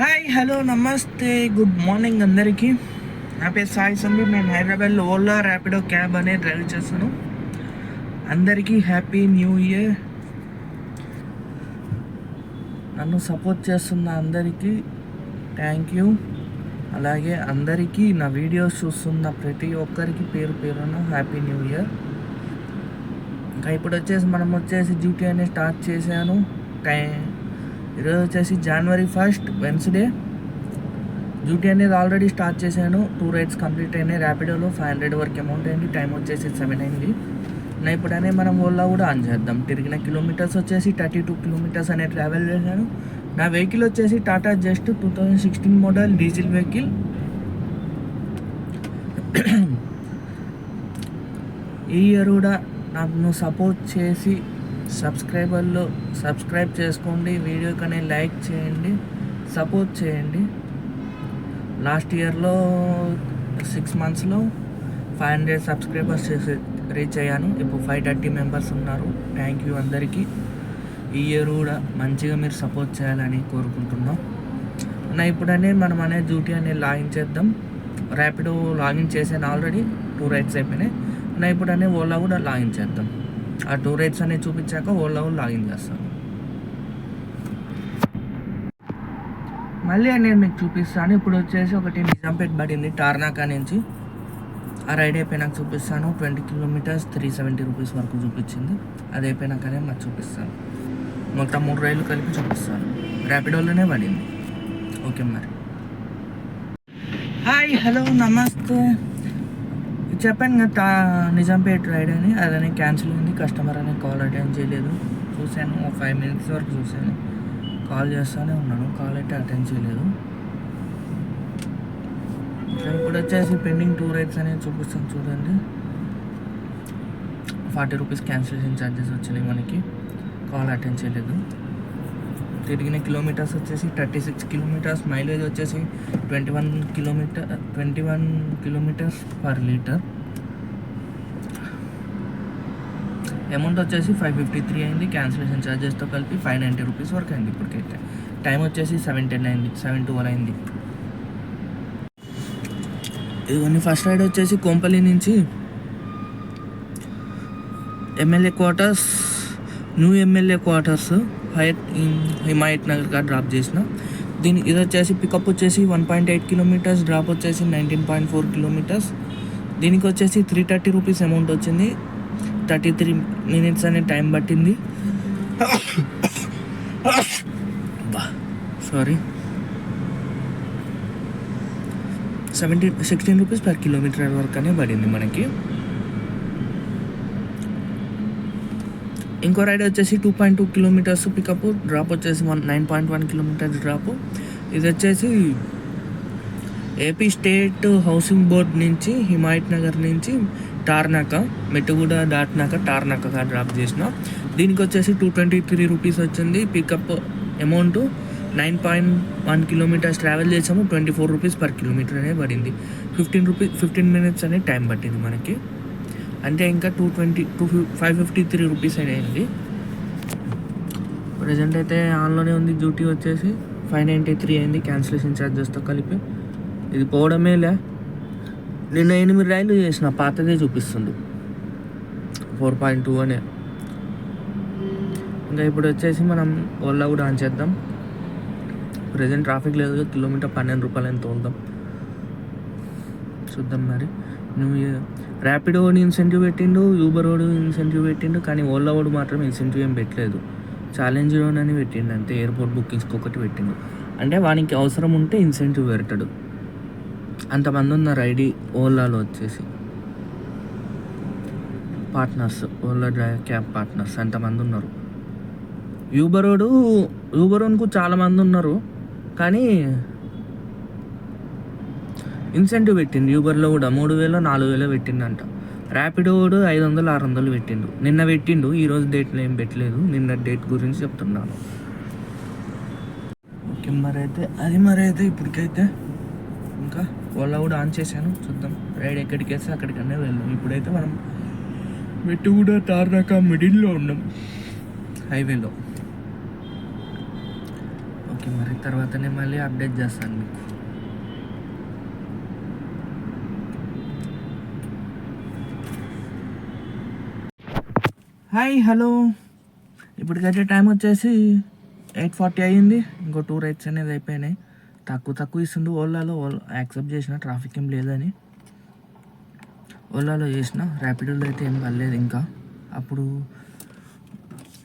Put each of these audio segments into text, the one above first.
Hi hello నమస్తే good morning అందరికీ. నా పేరు సాయి సందీప్. నేను హైదరాబాద్లో ఓలా ర్యాపిడో క్యాబ్ అనే డ్రైవ్ చేస్తాను. అందరికీ హ్యాపీ న్యూ ఇయర్. నన్ను సపోర్ట్ చేస్తున్న అందరికీ థ్యాంక్ యూ. అలాగే అందరికీ నా వీడియోస్ చూస్తున్న ప్రతి ఒక్కరికి పేరు పేరున హ్యాపీ న్యూ ఇయర్. ఇంకా ఇప్పుడు వచ్చేసి మనం వచ్చేసి డ్యూటీ అనేది స్టార్ట్ చేశాను. టైం ఈరోజు వచ్చేసి జనవరి ఫస్ట్ వెన్స్డే డ్యూటీ అనేది ఆల్రెడీ స్టార్ట్ చేశాను. టూ రైడ్స్ కంప్లీట్ అయినాయి. ర్యాపిడోలో ఫైవ్ హండ్రెడ్ వరకు అమౌంట్ అయింది. టైం వచ్చేసి సెవెన్ అయింది. నా ఇప్పుడనే మనం ఓలా కూడా ఆన్ చేద్దాం. తిరిగిన కిలోమీటర్స్ వచ్చేసి థర్టీ టూ కిలోమీటర్స్ అనే ట్రావెల్ చేశాను. నా వెహికల్ వచ్చేసి Tata just two thousand sixteen model diesel vehicle ఈ ఇయర్ కూడా నన్ను సపోర్ట్ చేసి సబ్స్క్రైబర్లు సబ్స్క్రైబ్ చేసుకోండి వీడియో కానీ లైక్ చేయండి సపోర్ట్ చేయండి. లాస్ట్ ఇయర్లో సిక్స్ మంత్స్లో ఫైవ్ హండ్రెడ్ సబ్స్క్రైబర్స్ చేసి రీచ్ అయ్యాను. ఇప్పుడు ఫైవ్ థర్టీ మెంబర్స్ ఉన్నారు. థ్యాంక్ యూ అందరికీ. ఈ ఇయర్ కూడా మంచిగా మీరు సపోర్ట్ చేయాలని కోరుకుంటున్నాం. నా ఇప్పుడనే మనం అనే డ్యూటీ అనేది లాగిన్ చేద్దాం. ర్యాపిడో లాగిన్ చేశాను ఆల్రెడీ. టూ రైడ్స్ అయిపోయినాయి. నా ఇప్పుడనే ఓలా కూడా లాగిన్ చేద్దాం. ఆ టూ రేట్స్ అనేవి చూపించాక ఓలా కూడా లాగిన్ చేస్తాను. మళ్ళీ నేను మీకు చూపిస్తాను. ఇప్పుడు వచ్చేసి ఒకటి నిజాంపేట్ పడింది టార్నాకా నుంచి. ఆ రైడ్ అయిపోయినాక చూపిస్తాను. Twenty kilometres three seventy rupees వరకు చూపించింది. అది అయిపోయినాకనే మాకు చూపిస్తాను. మొత్తం మూడు రైళ్ళు కలిపి చూపిస్తాను. ర్యాపిడోలోనే పడింది. ఓకే మరి. హాయ్ హలో నమస్తే. చెప్పాను కదా తా- నిజాంపేట్ రైడ్ అని అదని క్యాన్సిల్ అయింది కస్టమర్ అని కాల్ అటెండ్ చేయలేదు. చూశాను ఒక ఫైవ్ మినిట్స్ వరకు చూశాను. కాల్ చేస్తూనే ఉన్నాను కాల్ అయితే అటెండ్ చేయలేదు. ఇప్పుడు వచ్చేసి పెండింగ్ టూ రైడ్స్ అనేది చూపిస్తాను చూడండి. ఫార్టీ రూపీస్ క్యాన్సిలేషన్ ఛార్జెస్ వచ్చినాయి మనకి. కాల్ అటెండ్ చేయలేదు. తిరిగిన కిలోమీటర్స్ వచ్చేసి థర్టీ సిక్స్ కిలోమీటర్స్. మైలేజ్ వచ్చేసి twenty one kilometre twenty one kilometres per litre amount వచ్చేసి ఫైవ్ ఫిఫ్టీ త్రీ అయింది క్యాన్సిలేషన్ ఛార్జెస్తో కలిపి ఫైవ్ నైంటీ రూపీస్ వరకు అయింది ఇప్పటికైతే. టైం వచ్చేసి సెవెన్ టెన్ అయింది సెవెన్ ట్వెల్వ్ అయింది. ఇదిగోండి ఫస్ట్ రైడ్ వచ్చేసి కోంపల్లి నుంచి MLA quarters new MLA quarters Hayat Himayat నగర్గా drop చేసిన. దీని ఇది వచ్చేసి పికప్ వచ్చేసి one point eight kilometres drop వచ్చేసి నైన్టీన్ పాయింట్ ఫోర్ కిలోమీటర్స్ దీనికి వచ్చేసి త్రీ థర్టీ రూపీస్ అమౌంట్ వచ్చింది. థర్టీ త్రీ మినిట్స్ అనే టైం పట్టింది. Sorry seventy sixteen rupees per kilometre వరకు అనే పడింది మనకి. ఇంకో రైడ్ వచ్చేసి two point two kilometres pickup drop వచ్చేసి one nine point one kilometres drop ఇది వచ్చేసి ఏపీ స్టేట్ హౌసింగ్ బోర్డ్ నుంచి హిమాయత్ నగర్ నుంచి టార్నాక మెట్టుగూడ దాటినాక టార్నాకగా డ్రాప్ చేసిన. దీనికి వచ్చేసి టూ ట్వంటీ త్రీ రూపీస్ వచ్చింది. Pickup amount nine point one kilometres travel చేసాము. Twenty four rupees per kilometre అనేది పడింది. ఫిఫ్టీన్ రూపీస్ ఫిఫ్టీన్ మినిట్స్ అనేది టైం పట్టింది మనకి. అంటే ఇంకా two twenty two five fifty three rupees అయింది. ప్రజెంట్ అయితే ఆన్లోనే ఉంది డ్యూటీ వచ్చేసి ఫైవ్ నైంటీ త్రీ అయింది క్యాన్సిలేషన్ ఛార్జెస్తో కలిపి. ఇది పోవడమేలే నిన్న ఎనిమిది రైలు చేసిన పాతదే చూపిస్తుంది ఫోర్ పాయింట్ టూ అనే. ఇంకా ఇప్పుడు వచ్చేసి మనం ఓలా కూడా ఆన్ చేద్దాం. ప్రజెంట్ ట్రాఫిక్ లేదు కిలోమీటర్ పన్నెండు రూపాయలు ఎంత తోలుదాం చూద్దాం మరి. నువ్వు ర్యాపిడో వాడు ఇన్సెంటివ్ పెట్టిండు యూబర్ వాడు ఇన్సెంటివ్ పెట్టిండు కానీ ఓలా వాడు మాత్రం ఇన్సెంటివ్ ఏం పెట్టలేదు. ఛాలెంజ్ లోన్ అని పెట్టిండు అంతే. ఎయిర్పోర్ట్ బుకింగ్స్కి ఒకటి పెట్టిండు. అంటే వానికి అవసరం ఉంటే ఇన్సెంటివ్ పెడతాడు. అంతమంది ఉన్నారు ఐడి ఓలాలో వచ్చేసి. Partners Ola drive cab partners అంతమంది ఉన్నారు. యూబరోడు యూబరోన్కు చాలామంది ఉన్నారు. కానీ ఇన్సెంటివ్ పెట్టింది యూబర్లో కూడా మూడు వేలు నాలుగు వేలు పెట్టిండంట. ర్యాపిడో కూడా ఐదు వందలు ఆరు వందలు పెట్టిండు. నిన్న పెట్టిండు. ఈరోజు డేట్లో ఏం పెట్టలేదు. నిన్న డేట్ గురించి చెప్తున్నాను. ఓకే మరి అయితే అది మరి అయితే ఇప్పటికైతే ఇంకా ఓలా కూడా ఆన్ చేశాను. చూద్దాం. రైడ్ ఎక్కడికి వేస్తే అక్కడికనే వెళ్దాం. ఇప్పుడైతే మనం మెట్టు కూడా తార్నాక మిడిల్లో ఉన్నాం. హైవేలో ఓకే ఓకే మరి తర్వాతనే మళ్ళీ అప్డేట్ చేస్తాను మీకు. హాయ్ హలో ఇప్పటికైతే టైం వచ్చేసి ఎయిట్ ఫార్టీ అయ్యింది. ఇంకో టూ రైడ్స్ అనేది అయిపోయినాయి. తక్కువ తక్కువ ఇస్తుండు ఓలాలో యాక్సెప్ట్ చేసిన ట్రాఫిక్ ఏం లేదని. ఓలాలో చేసిన ర్యాపిడోలో అయితే ఏం పర్లేదు ఇంకా. అప్పుడు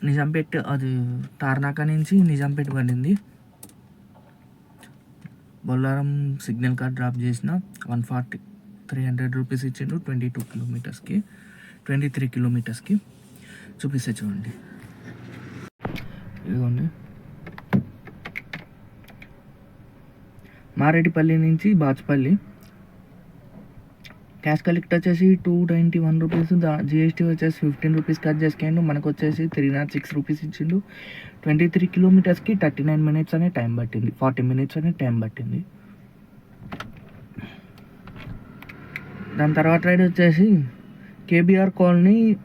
నిజాంపేట్ అది టార్నాక నుంచి నిజాంపేట్ పడింది. బొల్లారం సిగ్నల్ కార్డ్ డ్రాప్ చేసిన one forty three hundred rupees ఇచ్చిండు ట్వంటీ టూ కిలోమీటర్స్కి ట్వంటీ త్రీ కిలోమీటర్స్కి చూపిస్తే చూడండి. ఇదిగోండి. మారేటిపల్లి నుంచి బాచుపల్లి. క్యాష్ కలెక్ట్ వచ్చేసి two ninety one rupees GST వచ్చేసి ఫిఫ్టీన్ రూపీస్ కట్ చేసుకుండు మనకు వచ్చేసి త్రీ నాట్ సిక్స్ రూపీస్ ఇచ్చిండు. ట్వంటీ త్రీ కిలోమీటర్స్కి థర్టీ నైన్ మినిట్స్ అనే టైం పట్టింది. ఫార్టీ మినిట్స్ అనే టైం పట్టింది. దాని తర్వాత రైడ్ వచ్చేసి కేబీఆర్ కాలనీ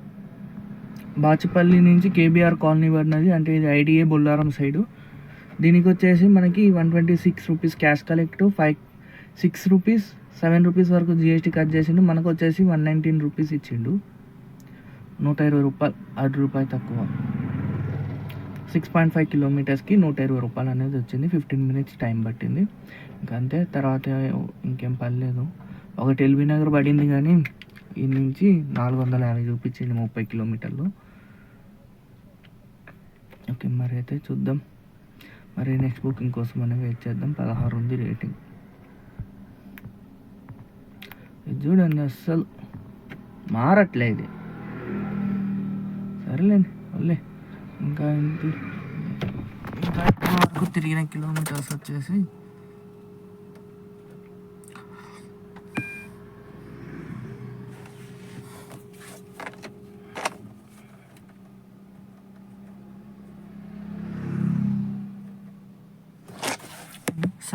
బాచుపల్లి నుంచి కేబీఆర్ కాలనీ పడినది. అంటే ఇది ఐడిఏ బొల్లారం సైడు. దీనికి వచ్చేసి మనకి one twenty six rupees cash collect. Five six rupees seven rupees వరకు జిఎస్టీ కట్ చేసిండు. మనకు వచ్చేసి వన్ నైన్టీన్ రూపీస్ ఇచ్చిండు. నూట ఇరవై రూపాయలు ఆరు రూపాయలు తక్కువ. సిక్స్ పాయింట్ ఫైవ్ కిలోమీటర్స్కి నూట ఇరవై రూపాయలు అనేది వచ్చింది. ఫిఫ్టీన్ మినిట్స్ టైం పట్టింది. ఇంకా అంతే. తర్వాత ఇంకేం పర్లేదు ఒకటి ఎల్బీ నగర్ పడింది కానీ ఈ నుంచి నాలుగు వందల యాభై చూపించింది ముప్పై కిలోమీటర్లు. ఓకే మరి అయితే చూద్దాం. మరి నెక్స్ట్ బుకింగ్ కోసం అనేది వెయిట్ చేద్దాం. పదహారు ఉంది రేటింగ్ ఇది చూడండి అస్సలు మారట్లే ఇది. సరేలేండి వల్లే ఇంకా ఏంటి ఇంకా వరకు తిరిగిన కిలోమీటర్స్ వచ్చేసి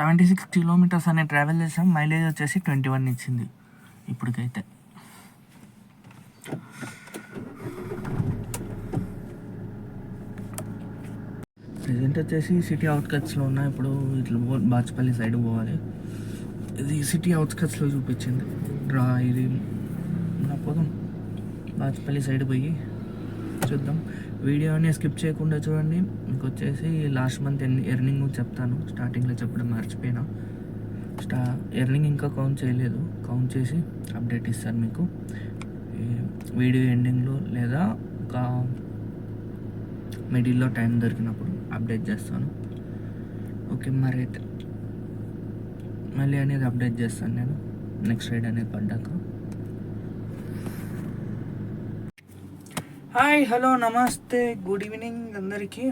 సెవెంటీ సిక్స్ కిలోమీటర్స్ అనే ట్రావెల్ చేసాం. మైలేజ్ వచ్చేసి ట్వంటీ వన్ ఇచ్చింది ఇప్పటికైతే. ప్రజెంట్ వచ్చేసి సిటీ అవుట్కట్స్లో ఉన్నా ఇప్పుడు ఇట్లా పో- బాచుపల్లి సైడ్ పోవాలి. ఇది సిటీ అవుట్కట్స్లో చూపించింది. డ్రా ఇది నా పోదాం బాచుపల్లి సైడ్ పోయి చూద్దాం. వీడియోని స్కిప్ చేయకుండా చూడండి. మీకు వచ్చేసి లాస్ట్ మంత్ ఎన్ని ఎర్నింగ్ చెప్తాను. స్టార్టింగ్లో చెప్పడం మర్చిపోయినా. స్టా ఎర్నింగ్ ఇంకా కౌంట్ చేయలేదు. కౌంట్ చేసి అప్డేట్ ఇస్తాను మీకు. వీడియో ఎండింగ్లో లేదా ఒక మిడిల్లో టైం దొరికినప్పుడు అప్డేట్ చేస్తాను. ఓకే మరి అయితే మళ్ళీ అనేది అప్డేట్ చేస్తాను నేను. నెక్స్ట్ రైడ్ అనేది పడ్డాక. హాయ్ హలో నమస్తే గుడ్ ఈవినింగ్ అందరికీ.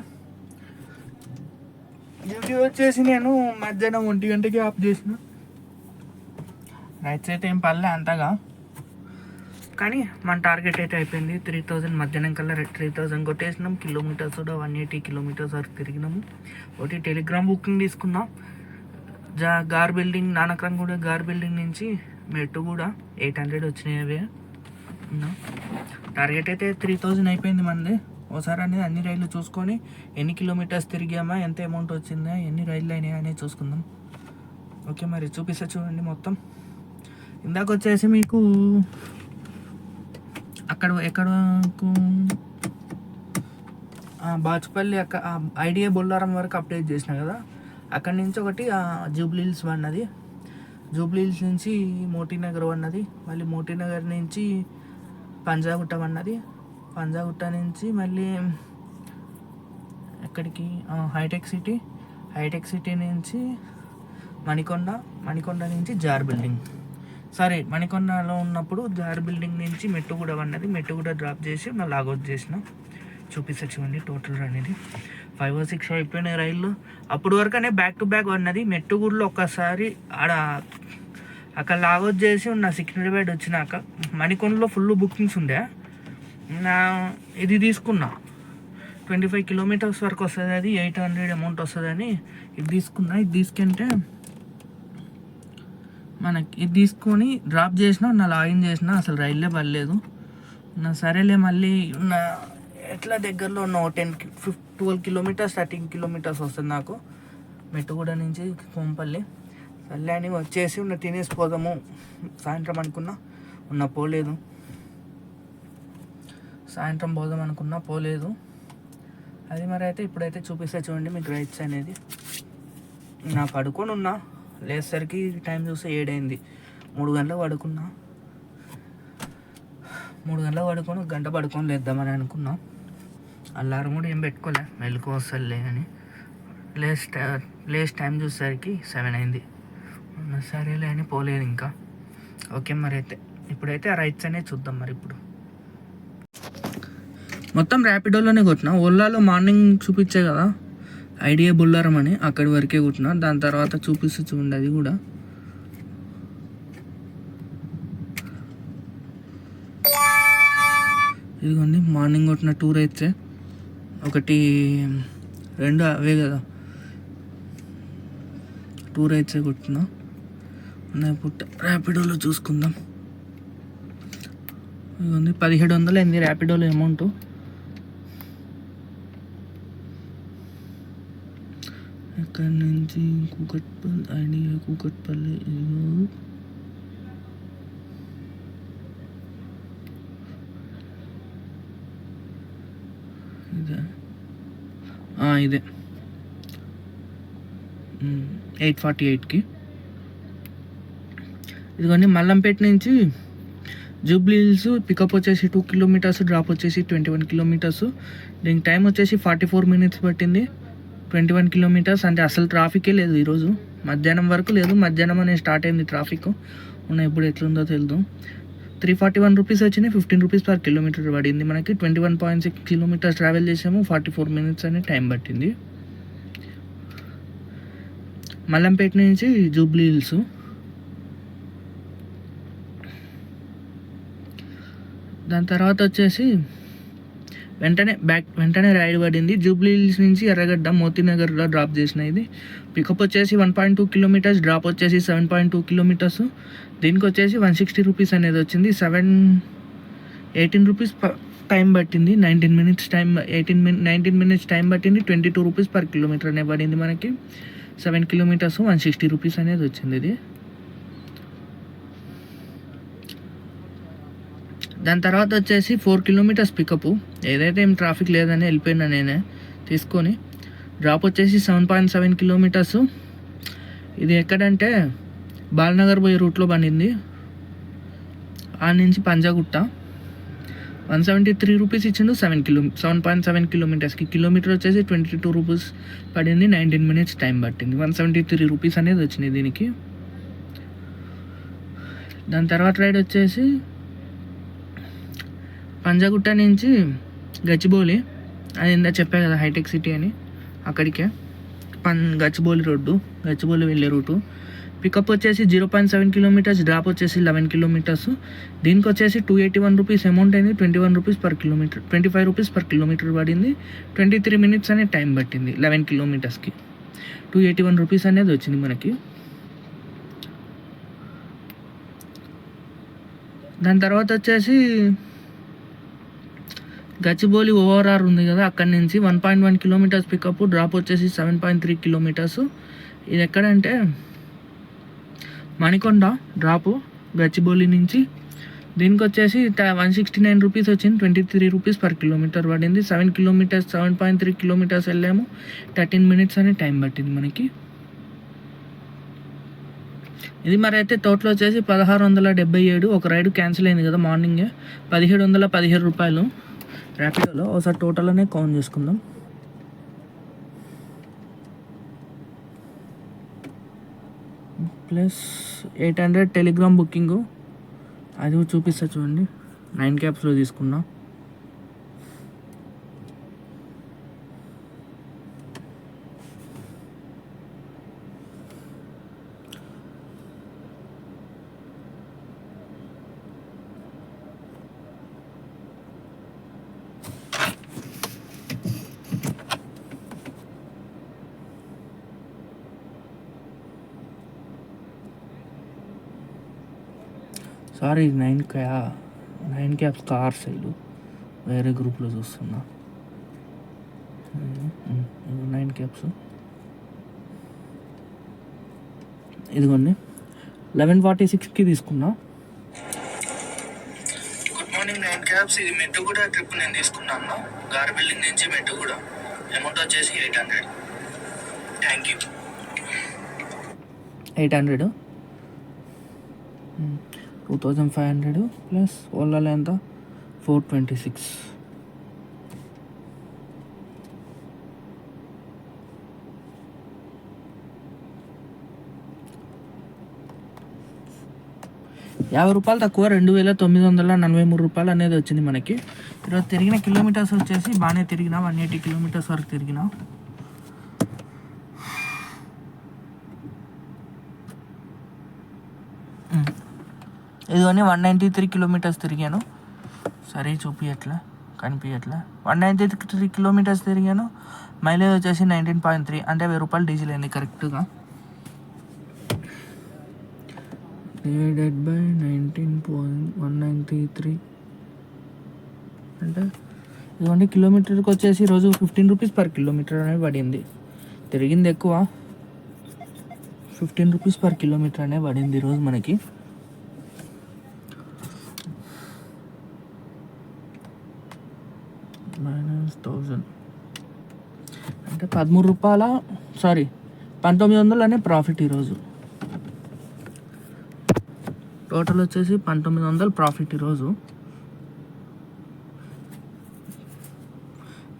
డ్యూటీ వచ్చేసి నేను మధ్యాహ్నం ఒంటి గంటకి ఆఫ్ చేసిన. రైట్స్ అయితే ఏం పర్లే అంతగా. కానీ మన టార్గెట్ అయితే అయిపోయింది. త్రీ థౌజండ్ మధ్యాహ్నం కల్లా త్రీ థౌజండ్ కొట్టేసినాం. కిలోమీటర్స్ కూడా వన్ ఎయిటీ కిలోమీటర్స్ వరకు తిరిగినాము. ఒకటి టెలిగ్రామ్ బుకింగ్ తీసుకున్నాం. జా గార్ బిల్డింగ్ నానక్రం కూడా గార్ బిల్డింగ్ నుంచి మెట్టు కూడా ఎయిట్ హండ్రెడ్ వచ్చినాయి అవే. ఉన్నాం. టార్గెట్ అయితే త్రీ థౌజండ్ అయిపోయింది మనది ఒకసారి అనేది అన్ని రైళ్ళు చూసుకొని ఎన్ని కిలోమీటర్స్ తిరిగామా ఎంత అమౌంట్ వచ్చిందా ఎన్ని రైళ్ళు అయినాయా అనేది చూసుకుందాం. ఓకే మరి చూపిస్తా చూడండి మొత్తం. ఇందాక వచ్చేసి మీకు అక్కడ ఎక్కడకు బాచుపల్లి అక్క ఐడియా బొల్లారం వరకు అప్డేట్ చేసిన కదా? అక్కడి నుంచి ఒకటి జూబ్లీ హిల్స్ పడినది జూబ్లీ హిల్స్ నుంచి మోటీనగర్ పడినది మళ్ళీ మోటీనగర్ నుంచి పంజాగుట్ట అన్నది పంజాగుట్ట నుంచి మళ్ళీ ఎక్కడికి? Hitech city. హైటెక్ సిటీ నుంచి మణికొండ. మణికొండ నుంచి జార్ బిల్డింగ్. సరే మణికొండలో ఉన్నప్పుడు జార్ బిల్డింగ్ నుంచి మెట్టుగూడ అన్నది. మెట్టుగూడ డ్రాప్ చేసి మళ్ళీ లాగౌట్ చేసిన. చూపిస్తా చూడండి టోటల్ అనేది. ఫైవ్ ఓ సిక్స్ అయిపోయినాయి రైళ్ళు. అప్పుడు అనే బ్యాక్ టు బ్యాక్ పడినది మెట్టుగూడలో ఒక్కసారి ఆడ అక్కడ లాగౌట్ చేసి ఉన్న సికింద్రాబాద్ వచ్చినాక మణికొండలో ఫుల్ బుకింగ్స్ ఉండే. నా ఇది తీసుకున్నా. ట్వంటీ ఫైవ్ కిలోమీటర్స్ వరకు వస్తుంది అది ఎయిట్ హండ్రెడ్ అమౌంట్ వస్తుందని ఇది తీసుకున్నా. ఇది తీసుకుంటే మనకి ఇది తీసుకొని డ్రాప్ చేసిన నా లాగిన్ చేసిన అసలు రైల్లే పర్లేదు నా సరేలే మళ్ళీ నా ఎట్లా దగ్గరలో ఉన్న టెన్ ఫిఫ్ ట్వెల్వ్ కిలోమీటర్స్ థర్టీన్ కిలోమీటర్స్ వస్తుంది నాకు. మెట్టుగూడ నుంచి కోంపల్లి. వెళ్ళాని వచ్చేసి ఉన్న తినేసి పోదాము సాయంత్రం అనుకున్నా ఉన్న పోలేదు. సాయంత్రం పోదాం అనుకున్నా పోలేదు. అది మరి అయితే ఇప్పుడైతే చూపిస్తా చూడండి మీకు రైట్స్ అనేది. నా పడుకొని ఉన్నా లేసరికి టైం చూస్తే ఏడైంది. మూడు గంటలకు పడుకున్నా. మూడు గంటలకు పడుకొని గంట పడుకొని లేద్దామని అనుకున్నా. అల్లారం కూడా ఏం పెట్టుకోలే మెలకు వస్తలే అని. లేస్ లేస్ టైం చూసేసరికి సెవెన్ అయింది. సరేలే అని పోలేదు ఇంకా. ఓకే మరి అయితే. ఇప్పుడైతే ఆ రైట్స్ అనేది చూద్దాం మరి ఇప్పుడు. మొత్తం ర్యాపిడోలోనే కొట్టిన? ఓలాలో మార్నింగ్ చూపించే కదా? ఐడియా బుల్లారం అని అక్కడి వరకే కొట్టిన? దాని తర్వాత చూపిస్తూ చూడండి అది కూడా. ఇదిగోండి మార్నింగ్ కొట్టిన టూర్ అయితే ఒకటి రెండు అవే కదా. టూర్ అయితే కొట్టిన. పుట్ట ర్యాపిడోలో చూసుకుందాం. ఇది పదిహేడు వందలు అయింది ర్యాపిడోలో అమౌంట్ ఇక్కడ నుంచి కూకట్పల్లి ఐడియా కూకట్పల్లి ఇదే. ఇదే. ఎయిట్ ఫార్టీ ఎయిట్కి ఇదిగోండి మల్లంపేట నుంచి జూబ్లీ హిల్స్ పికప్ వచ్చేసి టూ కిలోమీటర్స్ డ్రాప్ వచ్చేసి ట్వంటీ వన్ కిలోమీటర్స్ దీనికి టైం వచ్చేసి ఫార్టీ ఫోర్ మినిట్స్ పట్టింది. ట్వంటీ వన్ కిలోమీటర్స్ అంటే అసలు ట్రాఫికే లేదు ఈరోజు. మధ్యాహ్నం వరకు లేదు. మధ్యాహ్నం అనేది స్టార్ట్ అయింది ట్రాఫిక్ ఉన్న ఇప్పుడు ఎట్లుందో తెలుదు. త్రీ ఫార్టీ వన్ రూపీస్ వచ్చినాయి ఫిఫ్టీన్ రూపీస్ పర్ కిలోమీటర్ పడింది మనకి. Twenty one point six kilometres travel చేసాము. ఫార్టీ ఫోర్ మినిట్స్ అనే టైం పట్టింది. మల్లంపేట నుంచి జూబ్లీ హిల్స్. దాని తర్వాత వచ్చేసి వెంటనే బ్యాక్ వెంటనే రైడ్ పడింది. జూబ్లీ హిల్స్ నుంచి ఎర్రగడ్డ మోతీనగర్లో డ్రాప్ చేసిన ఇది. పికప్ వచ్చేసి one point two kilometres drop వచ్చేసి సెవెన్ పాయింట్ టూ కిలోమీటర్స్ దీనికి వచ్చేసి వన్ సిక్స్టీ రూపీస్ అనేది వచ్చింది. సెవెన్ ఎయిటీన్ రూపీస్ టైం పట్టింది. Nineteen minutes time eighteen minute nineteen minutes time పట్టింది. Twenty two rupees per kilometre అనేది పడింది మనకి. Seven kilometres one sixty rupees అనేది వచ్చింది ఇది. దాని తర్వాత వచ్చేసి ఫోర్ కిలోమీటర్స్ పికప్. ఏదైతే ఏం ట్రాఫిక్ లేదని వెళ్ళిపోయినా నేనే తీసుకొని డ్రాప్ వచ్చేసి సెవెన్ పాయింట్ సెవెన్ కిలోమీటర్స్. ఇది ఎక్కడంటే బాలనగర్ పోయే రూట్లో పండింది. ఆ నుంచి Panjagutta. One seventy three rupees ఇచ్చిండు seven kilo seven point seven కిలోమీటర్స్కి. Kilometre వచ్చేసి ట్వంటీ టూ రూపీస్ పడింది నైన్టీన్ మినిట్స్ టైం పట్టింది. వన్ సెవెంటీ త్రీ రూపీస్ అనేది వచ్చింది దీనికి. దాని తర్వాత రైడ్ వచ్చేసి పంజాగుట్ట నుంచి గచ్చిబౌలి అది ఇందా చెప్పా కదా హైటెక్ సిటీ అని అక్కడికే. పన్ గచ్చిబౌలి రోడ్డు గచ్చిబౌలి వెళ్ళే రూటు. పికప్ వచ్చేసి zero point seven kilometres drop వచ్చేసి లెవెన్ కిలోమీటర్స్. దీనికి వచ్చేసి two eighty one rupees amount అయింది twenty one rupees per kilometre twenty five rupees per kilometre పడింది. ట్వంటీ త్రీ మినిట్స్ అనే టైం పట్టింది లెవెన్ కిలోమీటర్స్కి. టూ ఎయిటీ వన్ రూపీస్ అనేది వచ్చింది మనకి. దాని తర్వాత వచ్చేసి గచ్చిబౌలి ఓఆర్ఆర్ ఉంది కదా అక్కడి నుంచి one point one kilometres pickup drop వచ్చేసి సెవెన్ పాయింట్ త్రీ కిలోమీటర్స్ ఇది ఎక్కడంటే మణికొండ డ్రాపు గచ్చిబౌలి నుంచి. దీనికి వచ్చేసి వన్ సిక్స్టీ నైన్ రూపీస్ వచ్చింది twenty three rupees per kilometre పడింది. Seven kilometres seven point three kilometres వెళ్ళాము. థర్టీన్ మినిట్స్ అనే టైం పట్టింది మనకి. ఇది మరి అయితే టోటల్ వచ్చేసి పదహారు వందల డెబ్బై ఏడు. ఒక రైడ్ క్యాన్సిల్ అయింది కదా మార్నింగే పదిహేడు వందల పదిహేడు రూపాయలు. ర్యాపిడోలో ఒకసారి టోటల్ అనే కౌంట్ చేసుకుందాం. Plus eight hundred Telegram booking. అది చూపిస్తా చూడండి. నైన్ క్యాబ్స్లో తీసుకున్నా. సారీ నైన్ క్యా నైన్ క్యాబ్స్ కార్స్ వీళ్ళు వేరే గ్రూప్లో చూస్తున్నా. నైన్ క్యాబ్స్ ఇదిగోండి. లెవెన్ ఫార్టీ సిక్స్కి తీసుకున్నా. గుడ్ మార్నింగ్ నైన్ క్యాబ్స్ ఇది మెట్టుగూడ ట్రిప్ నేను తీసుకున్నాను గార్ బిల్డింగ్ నుంచి మెట్టుగూడ అమౌంట్ వచ్చేసి eight hundred. Thank you eight hundred. Two thousand five hundred plus ఓలాలో ఎంత ఫోర్ ట్వంటీ సిక్స్ యాభై రూపాయలు తక్కువ రెండు వేల తొమ్మిది వందల నలభై మూడు రూపాయలు అనేది వచ్చింది మనకి. ఈరోజు తిరిగిన కిలోమీటర్స్ వచ్చేసి బాగానే తిరిగిన వన్ ఎయిటీ కిలోమీటర్స్ వరకు తిరిగిన ఇదిగోని వన్ నైంటీ త్రీ కిలోమీటర్స్ తిరిగాను. సరే చూపియట్లా కనిపించట్లా వన్ నైంటీ త్రీ కిలోమీటర్స్ తిరిగాను. మైలేజ్ వచ్చేసి నైన్టీన్ పాయింట్ త్రీ అంటే వెయ్యి రూపాయలు డీజిల్ అయింది కరెక్ట్గా. Divided by nineteen point one ninety three అంటే ఇదిగోండి కిలోమీటర్కి వచ్చేసి రోజు ఫిఫ్టీన్ రూపీస్ పర్ కిలోమీటర్ అనేది పడింది. తిరిగింది ఎక్కువ. ఫిఫ్టీన్ రూపీస్ పర్ కిలోమీటర్ అనేది పడింది ఈరోజు మనకి మైనస్ థౌజండ్ అంటే పదమూడు రూపాయల సారీ పంతొమ్మిది వందలు అనే ప్రాఫిట్ ఈరోజు. టోటల్ వచ్చేసి పంతొమ్మిది వందలు ప్రాఫిట్ ఈరోజు.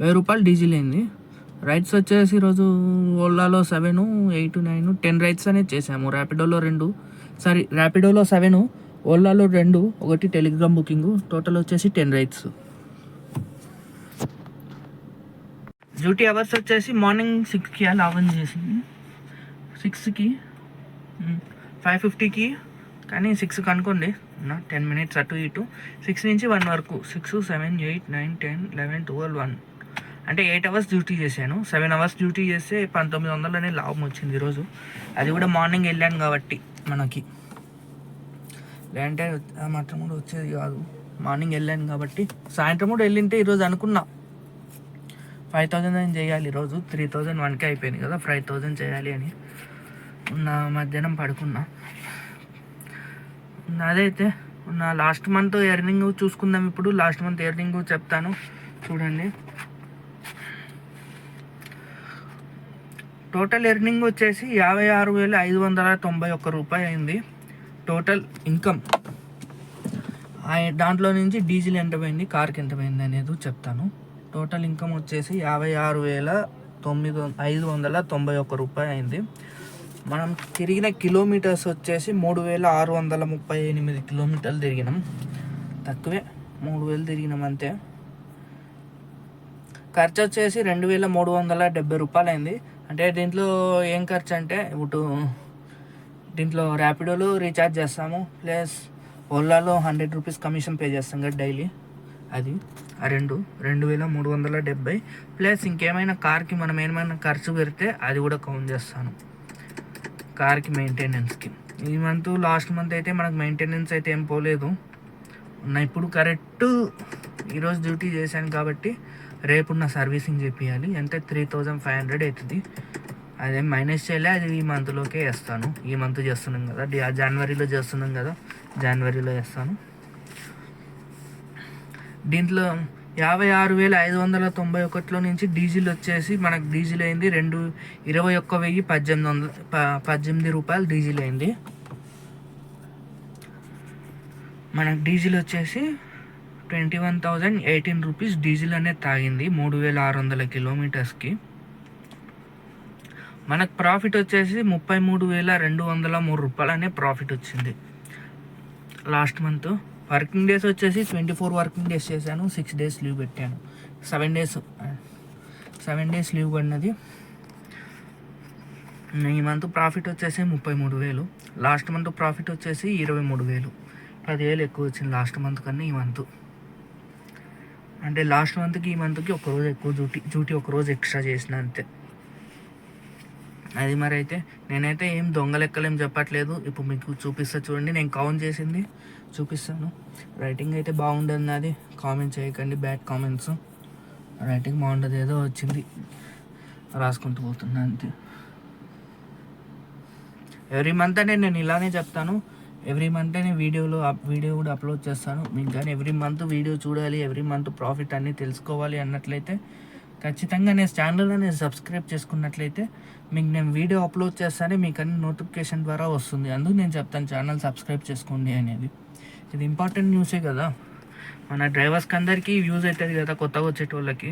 వెయ్యి రూపాయలు డీజిల్ అయింది. రైడ్స్ వచ్చేసి ఈరోజు ఓలాలో seven eight nine ten rides అనేది చేసాము. ర్యాపిడోలో రెండు సారీ ర్యాపిడోలో సెవెన్ ఓలాలో రెండు ఒకటి టెలిగ్రామ్ బుకింగ్ టోటల్ వచ్చేసి టెన్ రైడ్స్ డ్యూటీ అవర్స్ వచ్చేసి మార్నింగ్ సిక్స్కి అలా ఓపెన్ చేసింది. సిక్స్కి ఫైవ్ ఫిఫ్టీకి కానీ సిక్స్కి అనుకోండి టెన్ మినిట్స్ అటు ఇటు. సిక్స్ నుంచి వన్ వరకు. Six seven eight nine ten eleven twelve one అంటే ఎయిట్ అవర్స్ డ్యూటీ చేశాను. సెవెన్ అవర్స్ డ్యూటీ చేస్తే పంతొమ్మిది వందలు లాభం వచ్చింది ఈరోజు. అది కూడా మార్నింగ్ వెళ్ళాను కాబట్టి మనకి. లేదంటే ఆ మాత్రం కూడా వచ్చేది కాదు. మార్నింగ్ వెళ్ళాను కాబట్టి సాయంత్రం కూడా వెళ్ళింటే ఈరోజు అనుకున్నా. ఫైవ్ థౌజండ్ అని చేయాలి ఈరోజు? త్రీ థౌజండ్ వన్కే అయిపోయింది కదా ఫైవ్ థౌజండ్ చేయాలి అని. నా మధ్యాహ్నం పడుకున్నా. అదైతే నా లాస్ట్ మంత్ ఎర్నింగ్ చూసుకుందాం ఇప్పుడు. లాస్ట్ మంత్ ఎర్నింగ్ చెప్తాను. చూడండి. టోటల్ ఎర్నింగ్ వచ్చేసి యాభై ఆరు వేల ఐదు వందల తొంభై ఒక్క రూపాయి అయింది. Total income. దాంట్లో నుంచి డీజిల్ ఎంత పోయింది కార్కి ఎంత పోయింది అనేది చెప్తాను. టోటల్ ఇన్కమ్ వచ్చేసి యాభై ఆరు వేల తొమ్మిది ఐదు వందల తొంభై ఒక్క రూపాయి అయింది. మనం తిరిగిన కిలోమీటర్స్ వచ్చేసి మూడు వేల ఆరు వందల ముప్పై ఎనిమిది కిలోమీటర్లు తిరిగినాం. తక్కువే మూడు వేలు తిరిగినాం అంతే. ఖర్చు వచ్చేసి రెండు వేల మూడు వందల డెబ్బై రూపాయలు అయింది. అంటే దీంట్లో ఏం ఖర్చు అంటే ఇప్పుడు దీంట్లో ర్యాపిడోలో రీఛార్జ్ చేస్తాము ప్లస్ ఓలాలో హండ్రెడ్ రూపీస్ కమిషన్ పే చేస్తాం కదా డైలీ. అది ఆ రెండు. రెండు వేల మూడు వందల డెబ్బై. ప్లస్ ఇంకేమైనా కార్కి మనం ఏమైనా ఖర్చు పెడితే అది కూడా కౌంట్ చేస్తాను. కార్కి మెయింటెనెన్స్కి. ఈ మంత్ లాస్ట్ మంత్ అయితే మనకు మెయింటెనెన్స్ అయితే ఏం పోలేదు. నా ఇప్పుడు కరెక్ట్ ఈరోజు డ్యూటీ చేశాను కాబట్టి రేపున్న సర్వీసింగ్ చేపియాలి అంటే త్రీ థౌజండ్ ఫైవ్ హండ్రెడ్ అవుతుంది అదే మైనస్ చేయలే అది ఈ మంత్లోకే వేస్తాను ఈ మంత్ చేస్తున్నాం కదా. జనవరిలో చేస్తున్నాం కదా. జనవరిలో వేస్తాను దీంట్లో యాభై ఆరు వేల ఐదు వందల తొంభై ఒకటిలో నుంచి డీజిల్ వచ్చేసి మనకు డీజిల్ అయింది రెండు ఇరవై ఒక్క వెయ్యి పద్దెనిమిది వందల ప- పద్దెనిమిది రూపాయలు డీజిల్ అయింది. మనకు డీజిల్ వచ్చేసి twenty one thousand eighteen rupees diesel అనేది తాగింది మూడు వేల ఆరు వందల కిలోమీటర్స్కి. మనకు ప్రాఫిట్ వచ్చేసి ముప్పై మూడు వేల రెండు వందల మూడు రూపాయలు అనే ప్రాఫిట్ వచ్చింది. లాస్ట్ మంత్ వర్కింగ్ డేస్ వచ్చేసి ట్వంటీ ఫోర్ వర్కింగ్ డేస్ చేశాను సిక్స్ డేస్ లీవ్ పెట్టాను. Seven days seven days leave పడినది. ఈ మంత్ ప్రాఫిట్ వచ్చేసి ముప్పై మూడు వేలు. లాస్ట్ మంత్ ప్రాఫిట్ వచ్చేసి ఇరవై మూడు వేలు పదివేలు ఎక్కువ వచ్చింది లాస్ట్ మంత్ కన్నా ఈ మంత్ అంటే లాస్ట్ మంత్కి ఈ మంత్కి ఒక రోజు ఎక్కువ డ్యూటీ డ్యూటీ ఒక రోజు ఎక్స్ట్రా చేసిన అంతే. అది మరి అయితే నేనైతే ఏం దొంగ లెక్కలు ఏం చెప్పట్లేదు. ఇప్పుడు మీకు చూపిస్తా చూడండి. నేను కౌంట్ చేసింది చూపిస్తాను. రైటింగ్ అయితే బాగుండదు నాది. కామెంట్ చేయకండి బ్యాడ్ కామెంట్స్ రైటింగ్ బాగుండదు ఏదో వచ్చింది. రాసుకుంటూ పోతున్నా అంతే. ఎవ్రీ మంత్ అనే నేను ఇలానే చెప్తాను. ఎవ్రీ మంత్ నేను వీడియోలో అప్- వీడియో కూడా అప్లోడ్ చేస్తాను. మీకు కానీ ఎవ్రీ మంత్ వీడియో చూడాలి ఎవ్రీ మంత్ ప్రాఫిట్ అన్నీ తెలుసుకోవాలి అన్నట్లయితే ఖచ్చితంగా నేను ఛానల్లో నేను సబ్స్క్రైబ్ చేసుకున్నట్లయితే మీకు నేను వీడియో అప్లోడ్ చేస్తానే మీకు అన్ని నోటిఫికేషన్ ద్వారా వస్తుంది. అందుకు నేను చెప్తాను ఛానల్ సబ్స్క్రైబ్ చేసుకోండి అనేది. ఇది ఇంపార్టెంట్ న్యూసే కదా. మన డ్రైవర్స్కి అందరికీ యూజ్ అవుతుంది కదా కొత్తగా వచ్చేటోళ్ళకి.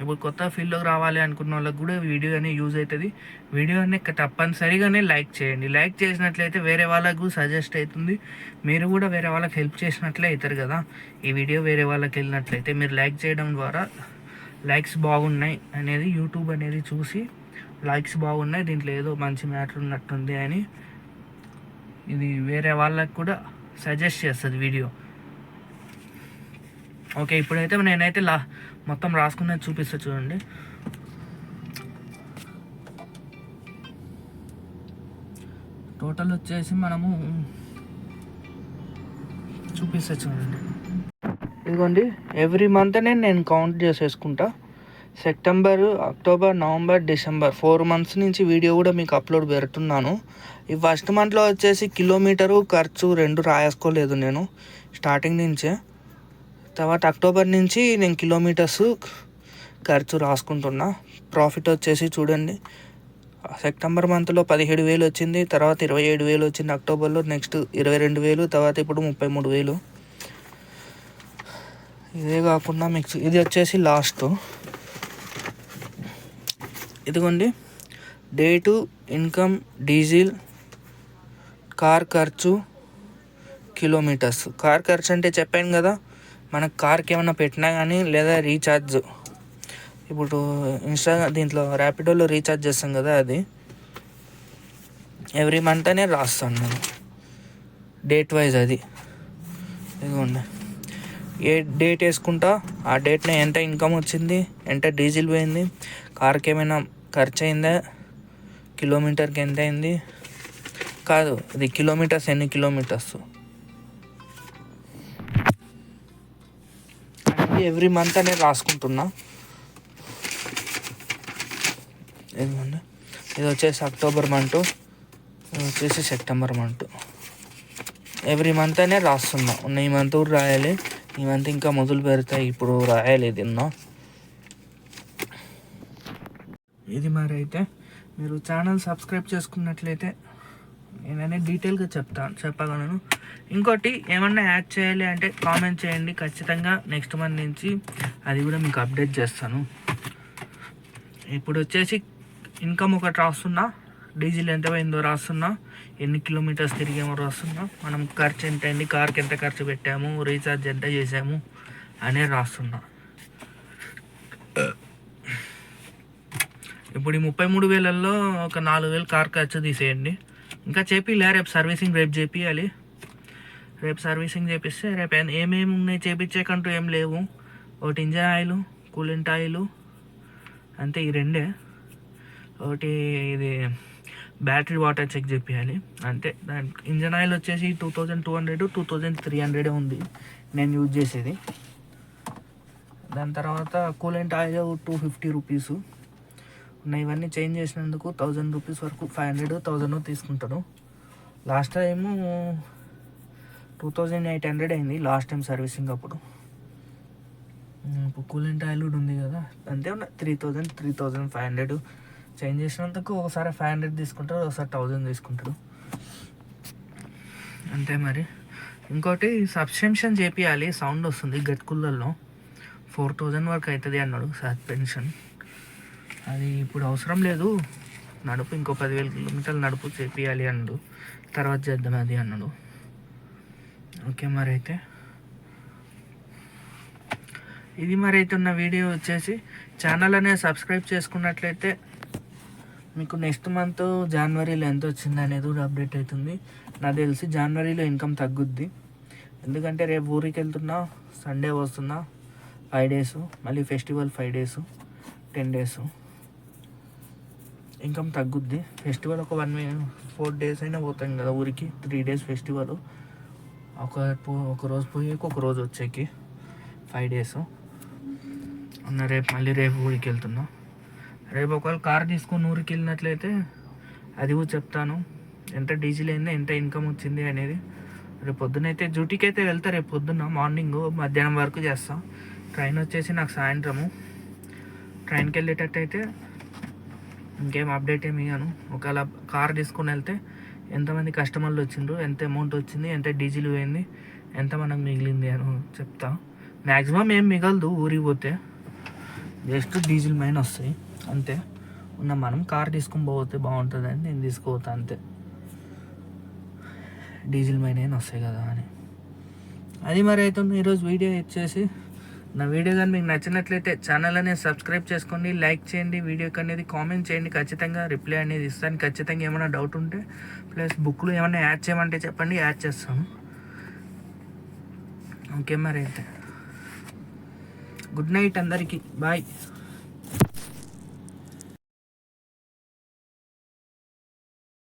ఇప్పుడు కొత్త ఫీల్డ్లోకి రావాలి అనుకున్న వాళ్ళకి కూడా వీడియో అనేది యూజ్ అవుతుంది వీడియో అనేది తప్పనిసరిగానే లైక్ చేయండి. లైక్ చేసినట్లయితే వేరే వాళ్ళకు సజెస్ట్ అవుతుంది. మీరు కూడా వేరే వాళ్ళకి హెల్ప్ చేసినట్లే అవుతారు కదా. ఈ వీడియో వేరే వాళ్ళకి వెళ్ళినట్లయితే మీరు లైక్ చేయడం ద్వారా లైక్స్ బాగున్నాయి అనేది యూట్యూబ్ అనేది చూసి లైక్స్ బాగున్నాయి దీంట్లో ఏదో మంచి మ్యాటర్ ఉన్నట్టుంది అని ఇది వేరే వాళ్ళకి కూడా సజెస్ట్ చేస్తుంది వీడియో ఓకే ఇప్పుడైతే నేనైతే లా మొత్తం రాసుకున్నది చూపిస్తా చూడండి. టోటల్ వచ్చేసి మనము చూపిస్తా చూడండి. ఇదిగోండి ఎవ్రీ మంత్ నేను count చేసేసుకుంటా. September October November December. Four months నుంచి వీడియో కూడా మీకు అప్లోడ్ పెడుతున్నాను. ఈ ఫస్ట్ మంత్లో వచ్చేసి కిలోమీటరు ఖర్చు రెండు రాయేసుకోలేదు నేను స్టార్టింగ్ నుంచే. తర్వాత అక్టోబర్ నుంచి నేను కిలోమీటర్స్ ఖర్చు రాసుకుంటున్నా. ప్రాఫిట్ వచ్చేసి చూడండి. సెప్టెంబర్ మంత్లో పదిహేడు వేలు వచ్చింది తర్వాత ఇరవై ఏడు వేలు వచ్చింది అక్టోబర్లో నెక్స్ట్ ఇరవై రెండు వేలు తర్వాత ఇప్పుడు ముప్పై మూడు వేలు. ఇదే కాకుండా మీకు ఇది వచ్చేసి లాస్ట్ ఇదిగోండి. డేటు ఇన్కమ్ డీజిల్ కార్ ఖర్చు కిలోమీటర్స్. కార్ ఖర్చు అంటే చెప్పాను కదా మనకు కార్కి ఏమైనా పెట్టినా కానీ లేదా రీఛార్జ్. ఇప్పుడు ఇన్స్టా దీంట్లో ర్యాపిడోలో రీఛార్జ్ చేస్తాం కదా అది. ఎవ్రీ మంత్ అనే రాస్తాను నేను డేట్ వైజ్ అది. ఇదిగోండి. ఏ డేట్ వేసుకుంటా ఆ డేట్న ఎంత ఇన్కమ్ వచ్చింది ఎంత డీజిల్ పోయింది కార్కి ఏమైనా ఖర్చు అయిందా కిలోమీటర్కి ఎంత అయింది? కాదు ఇది కిలోమీటర్స్ ఎన్ని కిలోమీటర్స్ ఎవ్రీ మంత్ అనేది రాసుకుంటున్నా. ఏమండి ఇది వచ్చేసి అక్టోబర్ మంత్ ఇది వచ్చేసి సెప్టెంబర్ మంత్ ఎవ్రీ మంత్ అనే రాస్తున్నా. ఉన్న ఈ మంత్ కూడా రాయాలి. ఇవంతా ఇంకా మొదలు పెడతాయి ఇప్పుడు రాయలేదు ఇది ఇది మరి అయితే? మీరు ఛానల్ సబ్స్క్రైబ్ చేసుకున్నట్లయితే నేననే డీటెయిల్గా చెప్తాను చెప్పగలను. ఇంకోటి ఏమన్నా యాడ్ చేయాలి అంటే కామెంట్ చేయండి. ఖచ్చితంగా నెక్స్ట్ మంత్ నుంచి అది కూడా మీకు అప్డేట్ చేస్తాను. ఇప్పుడు వచ్చేసి ఇన్కమ్ ఒకటి రాస్తున్నా. డీజిల్ ఎంత పోయిందో రాస్తున్నా. ఎన్ని కిలోమీటర్స్ తిరిగామో రాస్తున్నా. మనం ఖర్చు ఎంత అయింది కార్కి ఎంత ఖర్చు పెట్టాము రీఛార్జ్ ఎంత చేసాము అనేది రాస్తున్నా. ఇప్పుడు ఈ ముప్పై మూడు వేలల్లో ఒక నాలుగు వేలు కార్ ఖర్చు తీసేయండి. ఇంకా చేపిలే రేపు సర్వీసింగ్ రేపు చేపియాలి. రేపు సర్వీసింగ్ చేపిస్తే రేపు ఏమేమి ఉన్నాయి చేపించేకంటూ ఏం లేవు. ఒకటి ఇంజన్ ఆయిల్ కూలింట్ ఆయిల్ అంతే ఈ రెండే. ఒకటి ఇది బ్యాటరీ వాటర్ చెక్ చేయాలి అంటే దాని ఇంజన్ ఆయిల్ వచ్చేసి two thousand two hundred two thousand three hundred ఉంది నేను యూజ్ చేసేది. దాని తర్వాత coolant oil two fifty rupees. ఇవన్నీ చేంజ్ చేసినందుకు థౌజండ్ రూపీస్ వరకు ఫైవ్ హండ్రెడ్ థౌజండ్ తీసుకుంటాను last time two thousand eight hundred అయింది లాస్ట్ టైం సర్వీసింగ్ అప్పుడు. ఇప్పుడు కూలెంట్ ఆయిల్ కూడా ఉంది కదా. అంతే ఉన్న three thousand three thousand five hundred. Change చేసినందుకు ఒకసారి ఫైవ్ హండ్రెడ్ తీసుకుంటారు ఒకసారి థౌజండ్ తీసుకుంటారు అంతే మరి. ఇంకోటి సబ్స్క్రిప్షన్ చేపియాలి సౌండ్ వస్తుంది గట్కుళ్ళల్లో ఫోర్ థౌజండ్ వరకు అవుతుంది అన్నాడు సస్పెన్షన్ అది ఇప్పుడు అవసరం లేదు. నడుపు ఇంకో పదివేల కిలోమీటర్లు నడుపు చేపియాలి అన్నాడు. తర్వాత చేద్దాం అది అన్నాడు. ఓకే మరి అయితే. ఇది మరి అయితే ఉన్న వీడియో వచ్చేసి ఛానల్ అనేది సబ్స్క్రైబ్ చేసుకున్నట్లయితే మీకు నెక్స్ట్ మంత్ జనవరిలో ఎంత వచ్చింది అనేది కూడా అప్డేట్ అవుతుంది. నాకు తెలిసి జనవరిలో ఇన్కమ్ తగ్గుద్ది. ఎందుకంటే రేపు ఊరికి వెళ్తున్నా సండే వస్తున్నా ఫైవ్ డేస్ మళ్ళీ festival five days ten days income తగ్గుద్ది. ఫెస్టివల్ ఒక వన్ ఫోర్ డేస్ అయినా పోతాం కదా ఊరికి. త్రీ డేస్ ఫెస్టివల్ ఒక పో- ఒక రోజు పోయేకి ఒక రోజు వచ్చేకి ఫైవ్ డేస్ రేపు మళ్ళీ రేపు ఊరికి వెళ్తున్నా. రేపు ఒకవేళ కార్ తీసుకొని ఊరికి వెళ్ళినట్లయితే అది కూడా చెప్తాను. ఎంత డీజిల్ అయింది ఎంత ఇన్కమ్ వచ్చింది అనేది రేపు పొద్దున అయితే డ్యూటీకి అయితే వెళ్తా రేపు పొద్దున్న మార్నింగ్ మధ్యాహ్నం వరకు చేస్తా. ట్రైన్ వచ్చేసి నాకు సాయంత్రము. ట్రైన్కి వెళ్ళేటట్టు అయితే ఇంకేం అప్డేట్ ఏమి ఇవ్వను ఒకవేళ కార్ తీసుకొని వెళ్తే ఎంతమంది కస్టమర్లు వచ్చిండ్రు ఎంత అమౌంట్ వచ్చింది ఎంత డీజిల్ పోయింది ఎంత మనకు మిగిలింది అని చెప్తా. మ్యాక్సిమం ఏం మిగలదు ఊరికి పోతే. జస్ట్ డీజిల్ మైన్ వస్తాయి. అంతే. ఉన్న మనం కార్ తీసుకొని పోతే బాగుంటుంది అని నేను తీసుకుపోతా అంతే. డీజిల్ మైన్ వస్తాయి కదా అని. అది మరి అయితే ఈరోజు వీడియో ఇచ్చేసి నా వీడియో కానీ మీకు నచ్చినట్లయితే ఛానల్ అనేది సబ్స్క్రైబ్ చేసుకోండి లైక్ చేయండి వీడియోకి అనేది కామెంట్ చేయండి ఖచ్చితంగా రిప్లై అనేది ఇస్తాను. ఖచ్చితంగా ఏమైనా డౌట్ ఉంటే ప్లస్ బుక్లో ఏమైనా యాడ్ చేయమంటే చెప్పండి యాడ్ చేస్తాను. ఓకే మరి అయితే. గుడ్ నైట్ అందరికీ. బాయ్